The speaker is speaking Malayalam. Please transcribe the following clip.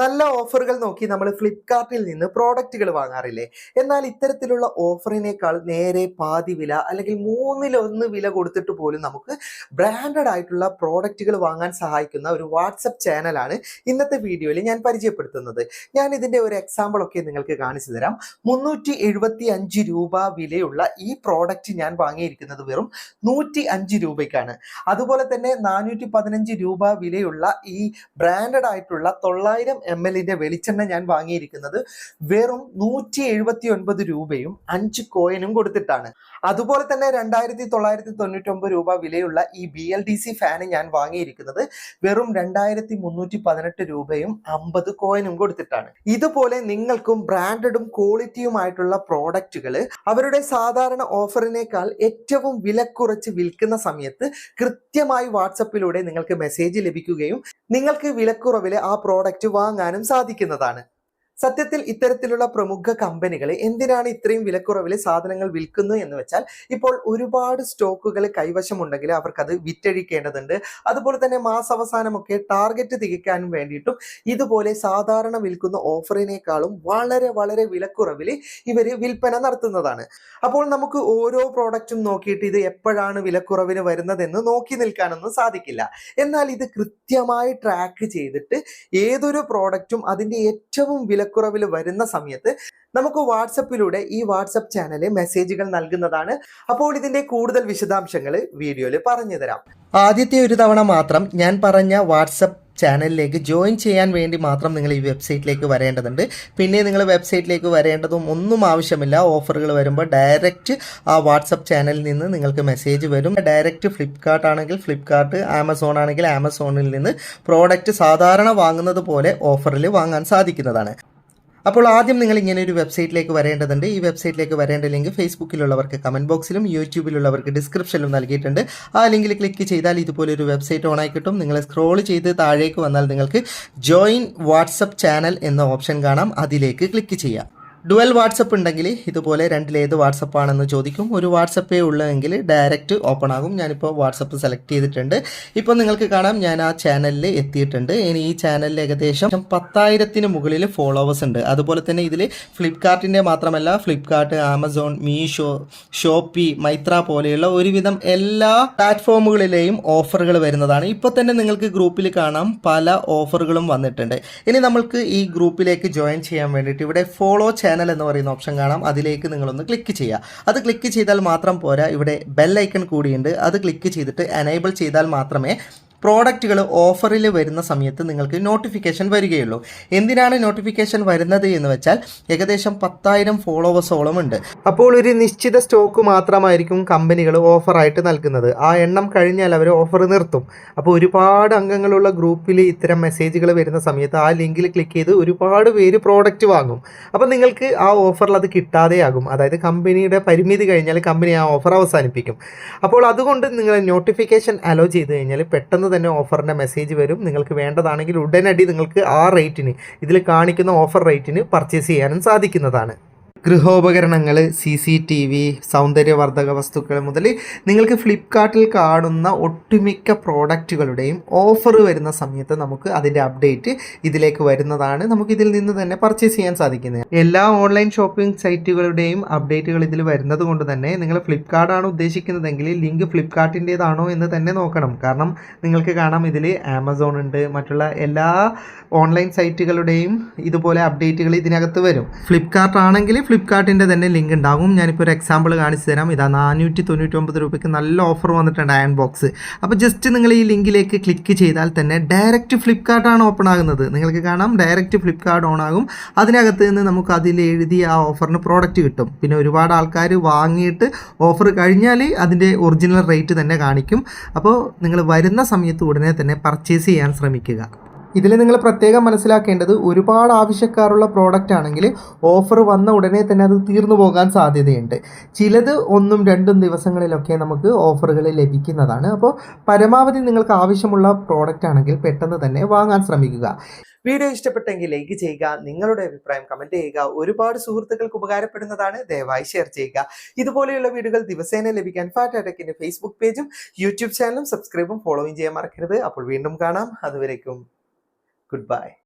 നല്ല ഓഫറുകൾ നോക്കി നമ്മൾ ഫ്ലിപ്കാർട്ടിൽ നിന്ന് പ്രോഡക്റ്റുകൾ വാങ്ങാറില്ലേ? എന്നാൽ ഇത്തരത്തിലുള്ള ഓഫറിനേക്കാൾ നേരെ പാതി വില അല്ലെങ്കിൽ മൂന്നിലൊന്ന് വില കൊടുത്തിട്ട് പോലും നമുക്ക് ബ്രാൻഡഡ് ആയിട്ടുള്ള പ്രോഡക്റ്റുകൾ വാങ്ങാൻ സഹായിക്കുന്ന ഒരു വാട്സപ്പ് ചാനലാണ് ഇന്നത്തെ വീഡിയോയിൽ ഞാൻ പരിചയപ്പെടുത്തുന്നത്. ഞാൻ ഇതിന്റെ ഒരു എക്സാമ്പിൾ ഒക്കെ നിങ്ങൾക്ക് കാണിച്ചു തരാം. മുന്നൂറ്റി രൂപ വിലയുള്ള ഈ പ്രോഡക്റ്റ് ഞാൻ വാങ്ങിയിരിക്കുന്നത് വെറും നൂറ്റി അഞ്ച് രൂപയ്ക്കാണ്. അതുപോലെ തന്നെ നാനൂറ്റി പതിനഞ്ച് രൂപ വിലയുള്ള ഈ ബ്രാൻഡഡ് ആയിട്ടുള്ള തൊള്ളായിരം എം എല്ലിന്റെ വെളിച്ചെണ്ണ ഞാൻ വാങ്ങിയിരിക്കുന്നത് വെറും നൂറ്റി എഴുപത്തി ഒൻപത് രൂപയും അഞ്ച് കോയിനും കൊടുത്തിട്ടാണ്. അതുപോലെ തന്നെ രണ്ടായിരത്തി തൊള്ളായിരത്തി തൊണ്ണൂറ്റി ഒമ്പത് രൂപ വിലയുള്ള ഈ B L D C fan ഞാൻ വാങ്ങിയിരിക്കുന്നത് വെറും രണ്ടായിരത്തി മുന്നൂറ്റി പതിനെട്ട് രൂപയും അമ്പത് കോയിനും കൊടുത്തിട്ടാണ്. ഇതുപോലെ നിങ്ങൾക്കും ബ്രാൻഡഡും ക്വാളിറ്റിയുമായിട്ടുള്ള പ്രോഡക്റ്റുകൾ അവരുടെ സാധാരണ ഓഫറിനേക്കാൾ ഏറ്റവും വില കുറച്ച് വിൽക്കുന്ന സമയത്ത് കൃത്യമായി വാട്സപ്പിലൂടെ നിങ്ങൾക്ക് മെസ്സേജ് ലഭിക്കുകയും നിങ്ങൾക്ക് വിലക്കുറവിൽ ആ പ്രോഡക്റ്റ് വാങ്ങാനും സാധിക്കുന്നതാണ്. സത്യത്തിൽ ഇത്തരത്തിലുള്ള പ്രമുഖ കമ്പനികൾ എന്തിനാണ് ഇത്രയും വിലക്കുറവിൽ സാധനങ്ങൾ വിൽക്കുന്നത് എന്ന് വെച്ചാൽ ഇപ്പോൾ ഒരുപാട് സ്റ്റോക്കുകൾ കൈവശമുണ്ടെങ്കിൽ അവർക്കത് വിറ്റഴിക്കേണ്ടതുണ്ട്. അതുപോലെ തന്നെ മാസാവസാനമൊക്കെ ടാർഗറ്റ് തികയ്ക്കാനും വേണ്ടിയിട്ടും ഇതുപോലെ സാധാരണ വിൽക്കുന്ന ഓഫറിനേക്കാളും വളരെ വളരെ വിലക്കുറവിൽ ഇവർ വിൽപ്പന നടത്തുന്നതാണ്. അപ്പോൾ നമുക്ക് ഓരോ പ്രോഡക്റ്റും നോക്കിയിട്ട് ഇത് എപ്പോഴാണ് വിലക്കുറവിന് വരുന്നതെന്ന് നോക്കി നിൽക്കാനൊന്നും സാധിക്കില്ല. എന്നാൽ ഇത് കൃത്യമായി ട്രാക്ക് ചെയ്തിട്ട് ഏതൊരു പ്രോഡക്റ്റും അതിന്റെ ഏറ്റവും വിലക്കുറവിൽ വരുന്ന സമയത്ത് നമുക്ക് വാട്സപ്പിലൂടെ ഈ വാട്സപ്പ് ചാനലിൽ മെസ്സേജുകൾ നൽകുന്നതാണ്. അപ്പോൾ ഇതിന്റെ കൂടുതൽ വിശദാംശങ്ങൾ വീഡിയോയിൽ പറഞ്ഞു തരാം. ആദ്യത്തെ ഒരു തവണ മാത്രം ഞാൻ പറഞ്ഞ വാട്സപ്പ് ചാനലിലേക്ക് ജോയിൻ ചെയ്യാൻ വേണ്ടി മാത്രം നിങ്ങൾ ഈ വെബ്സൈറ്റിലേക്ക് വരേണ്ടതുണ്ട്. പിന്നെ നിങ്ങൾ വെബ്സൈറ്റിലേക്ക് വരേണ്ടതും ഒന്നും ആവശ്യമില്ല. ഓഫറുകൾ വരുമ്പോൾ ഡയറക്റ്റ് ആ വാട്സപ്പ് ചാനലിൽ നിന്ന് നിങ്ങൾക്ക് മെസ്സേജ് വരും. ഡയറക്റ്റ് ഫ്ലിപ്കാർട്ട് ആണെങ്കിൽ ഫ്ലിപ്കാർട്ട് ആമസോൺ ആണെങ്കിൽ ആമസോണിൽ നിന്ന് പ്രോഡക്റ്റ് സാധാരണ വാങ്ങുന്നത് പോലെ ഓഫറിൽ വാങ്ങാൻ സാധിക്കുന്നതാണ്. അപ്പോൾ ആദ്യം നിങ്ങൾ ഇങ്ങനെ ഒരു വെബ്സൈറ്റിലേക്ക് വരേണ്ടതുണ്ട്. ഈ വെബ്സൈറ്റിലേക്ക് വരേണ്ട ലിങ്ക് ഫേസ്ബുക്കിലുള്ളവർക്ക് കമന്റ് ബോക്സിലും യൂട്യൂബിലുള്ളവർക്ക് ഡിസ്ക്രിപ്ഷനിലും നൽകിയിട്ടുണ്ട്. ആ ലിങ്കിൽ ക്ലിക്ക് ചെയ്താൽ ഇതുപോലെ ഒരു വെബ്സൈറ്റ് ഓൺ ആയി കിട്ടും. നിങ്ങൾ സ്ക്രോൾ ചെയ്ത് താഴേക്ക് വന്നാൽ നിങ്ങൾക്ക് ജോയിൻ വാട്സപ്പ് ചാനൽ എന്ന ഓപ്ഷൻ കാണാം. അതിലേക്ക് ക്ലിക്ക് ചെയ്യാം. ഡുവൽ വാട്സപ്പ് ഉണ്ടെങ്കിൽ ഇതുപോലെ രണ്ടിലേത് വാട്സപ്പ് ആണെന്ന് ചോദിക്കും. ഒരു വാട്സപ്പേ ഉള്ളതെങ്കിൽ ഡയറക്റ്റ് ഓപ്പൺ ആകും. ഞാനിപ്പോൾ വാട്സപ്പ് സെലക്ട് ചെയ്തിട്ടുണ്ട്. ഇപ്പോൾ നിങ്ങൾക്ക് കാണാം ഞാൻ ആ ചാനലിൽ എത്തിയിട്ടുണ്ട്. ഇനി ഈ ചാനലിൽ ഏകദേശം പത്തായിരത്തിന് മുകളിൽ ഫോളോവേഴ്സ് ഉണ്ട്. അതുപോലെ തന്നെ ഇതിൽ ഫ്ലിപ്കാർട്ടിന്റെ മാത്രമല്ല ഫ്ലിപ്കാർട്ട് ആമസോൺ മീഷോ ഷോപ്പി മൈത്ര പോലെയുള്ള ഒരുവിധം എല്ലാ പ്ലാറ്റ്ഫോമുകളിലെയും ഓഫറുകൾ വരുന്നതാണ്. ഇപ്പോൾ തന്നെ നിങ്ങൾക്ക് ഗ്രൂപ്പിൽ കാണാം പല ഓഫറുകളും വന്നിട്ടുണ്ട്. ഇനി നമ്മൾക്ക് ഈ ഗ്രൂപ്പിലേക്ക് ജോയിൻ ചെയ്യാൻ വേണ്ടിയിട്ട് ഇവിടെ ഫോളോ എന്ന് പറയുന്ന ഓപ്ഷൻ കാണാം. അതിലേക്ക് നിങ്ങളൊന്ന് ക്ലിക്ക് ചെയ്യുക. അത് ക്ലിക്ക് ചെയ്താൽ മാത്രം പോരാ ഇവിടെ ബെല്ലൈക്കൺ കൂടിയുണ്ട്. അത് ക്ലിക്ക് ചെയ്തിട്ട് എനേബിൾ ചെയ്താൽ മാത്രമേ പ്രോഡക്റ്റുകൾ ഓഫറിൽ വരുന്ന സമയത്ത് നിങ്ങൾക്ക് നോട്ടിഫിക്കേഷൻ വരികയുള്ളൂ. എന്തിനാണ് നോട്ടിഫിക്കേഷൻ വരുന്നത് എന്ന് വെച്ചാൽ ഏകദേശം പത്തായിരം ഫോളോവേഴ്സോളം ഉണ്ട്. അപ്പോൾ ഒരു നിശ്ചിത സ്റ്റോക്ക് മാത്രമായിരിക്കും കമ്പനികൾ ഓഫറായിട്ട് നൽകുന്നത്. ആ എണ്ണം കഴിഞ്ഞാൽ അവർ ഓഫർ നിർത്തും. അപ്പോൾ ഒരുപാട് അംഗങ്ങളുള്ള ഗ്രൂപ്പിൽ ഇത്തരം മെസ്സേജുകൾ വരുന്ന സമയത്ത് ആ ലിങ്കിൽ ക്ലിക്ക് ചെയ്ത് ഒരുപാട് പേര് പ്രോഡക്റ്റ് വാങ്ങും. അപ്പോൾ നിങ്ങൾക്ക് ആ ഓഫറിൽ അത് കിട്ടാതെയാകും. അതായത് കമ്പനിയുടെ പരിമിതി കഴിഞ്ഞാൽ കമ്പനി ആ ഓഫർ അവസാനിപ്പിക്കും. അപ്പോൾ അതുകൊണ്ട് നിങ്ങൾ നോട്ടിഫിക്കേഷൻ അലോ ചെയ്ത് കഴിഞ്ഞാൽ പെട്ടെന്ന് തന്നെ ഓഫറിന്റെ മെസ്സേജ് വരും. നിങ്ങൾക്ക് വേണ്ടതാണെങ്കിൽ ഉടനടി നിങ്ങൾക്ക് ആ റേറ്റിന് ഇതിൽ കാണിക്കുന്ന ഓഫർ റേറ്റിന് പർച്ചേസ് ചെയ്യാനും സാധിക്കുന്നതാണ്. ഗൃഹോപകരണങ്ങൾ സി സി ടി വി സൗന്ദര്യവർദ്ധക വസ്തുക്കൾ മുതൽ നിങ്ങൾക്ക് ഫ്ലിപ്കാർട്ടിൽ കാണുന്ന ഒട്ടുമിക്ക പ്രോഡക്റ്റുകളുടെയും ഓഫർ വരുന്ന സമയത്ത് നമുക്ക് അതിന്റെ അപ്ഡേറ്റ് ഇതിലേക്ക് വരുന്നതാണ് നമുക്ക് ഇതിൽ നിന്ന് തന്നെ പർച്ചേസ് ചെയ്യാൻ സാധിക്കുന്നത്. എല്ലാ ഓൺലൈൻ ഷോപ്പിംഗ് സൈറ്റുകളുടെയും അപ്ഡേറ്റുകൾ ഇതിൽ വരുന്നത് കൊണ്ട് തന്നെ നിങ്ങൾ ഫ്ലിപ്കാർട്ടാണ് ഉദ്ദേശിക്കുന്നതെങ്കിൽ ലിങ്ക് ഫ്ലിപ്കാർട്ടിന്റേതാണോ എന്ന് തന്നെ നോക്കണം. കാരണം നിങ്ങൾക്ക് കാണാം ഇതിൽ ആമസോൺ ഉണ്ട് മറ്റുള്ള എല്ലാ ഓൺലൈൻ സൈറ്റുകളുടെയും ഇതുപോലെ അപ്ഡേറ്റുകൾ ഇതിനകത്ത് വരും. ഫ്ലിപ്കാർട്ട് ആണെങ്കിൽ ഫ്ലിപ്കാർട്ടിന്റെ തന്നെ ലിങ്ക് ഉണ്ടാകും ഞാനിപ്പോൾ ഒരു എക്സാമ്പിൾ കാണിച്ചു തരാം. ഇതാ നാനൂറ്റി തൊണ്ണൂറ്റി ഒമ്പത് രൂപയ്ക്ക് നല്ല ഓഫർ വന്നിട്ടുണ്ട് അയൺ ബോക്സ് അപ്പോൾ ജസ്റ്റ് നിങ്ങൾ ഈ ലിങ്കിലേക്ക് ക്ലിക്ക് ചെയ്താൽ തന്നെ ഡയറക്റ്റ് ഫ്ലിപ്കാർട്ടാണ് ഓപ്പൺ ആകുന്നത്. നിങ്ങൾക്ക് കാണാം ഡയറക്റ്റ് ഫ്ലിപ്കാർട്ട് ഓൺ ആകും. അതിനകത്ത് നിന്ന് നമുക്ക് അതിൽ എഴുതി ആ ഓഫറിന് പ്രോഡക്റ്റ് കിട്ടും. പിന്നെ ഒരുപാട് ആൾക്കാർ വാങ്ങിയിട്ട് ഓഫർ കഴിഞ്ഞാൽ അതിന്റെ ഒറിജിനൽ റേറ്റ് തന്നെ കാണിക്കും. അപ്പോൾ നിങ്ങൾ വരുന്ന സമയത്ത് ഉടനെ തന്നെ പർച്ചേസ് ചെയ്യാൻ ശ്രമിക്കുക. ഇതിൽ നിങ്ങൾ പ്രത്യേകം മനസ്സിലാക്കേണ്ടത് ഒരുപാട് ആവശ്യക്കാരുള്ള പ്രോഡക്റ്റ് ആണെങ്കിൽ ഓഫർ വന്ന ഉടനെ തന്നെ അത് തീർന്നു പോകാൻ സാധ്യതയുണ്ട്. ചിലത് ഒന്നും രണ്ടും ദിവസങ്ങളിലൊക്കെ നമുക്ക് ഓഫറുകൾ ലഭിക്കുന്നതാണ്. അപ്പോൾ പരമാവധി നിങ്ങൾക്ക് ആവശ്യമുള്ള പ്രോഡക്റ്റ് ആണെങ്കിൽ പെട്ടെന്ന് തന്നെ വാങ്ങാൻ ശ്രമിക്കുക. വീഡിയോ ഇഷ്ടപ്പെട്ടെങ്കിൽ ലൈക്ക് ചെയ്യുക നിങ്ങളുടെ അഭിപ്രായം കമന്റ് ചെയ്യുക ഒരുപാട് സുഹൃത്തുക്കൾക്ക് ഉപകാരപ്പെടുന്നതാണ് ദയവായി ഷെയർ ചെയ്യുക. ഇതുപോലെയുള്ള വീഡിയോകൾ ദിവസേന ലഭിക്കാൻ ഫാറ്റ് അറ്റാക്കിന്റെ ഫേസ്ബുക്ക് പേജും യൂട്യൂബ് ചാനലും സബ്സ്ക്രൈബും ഫോളോയും ചെയ്യാൻ മറക്കരുത്. അപ്പോൾ വീണ്ടും കാണാം. അതുവരേക്കും. Goodbye.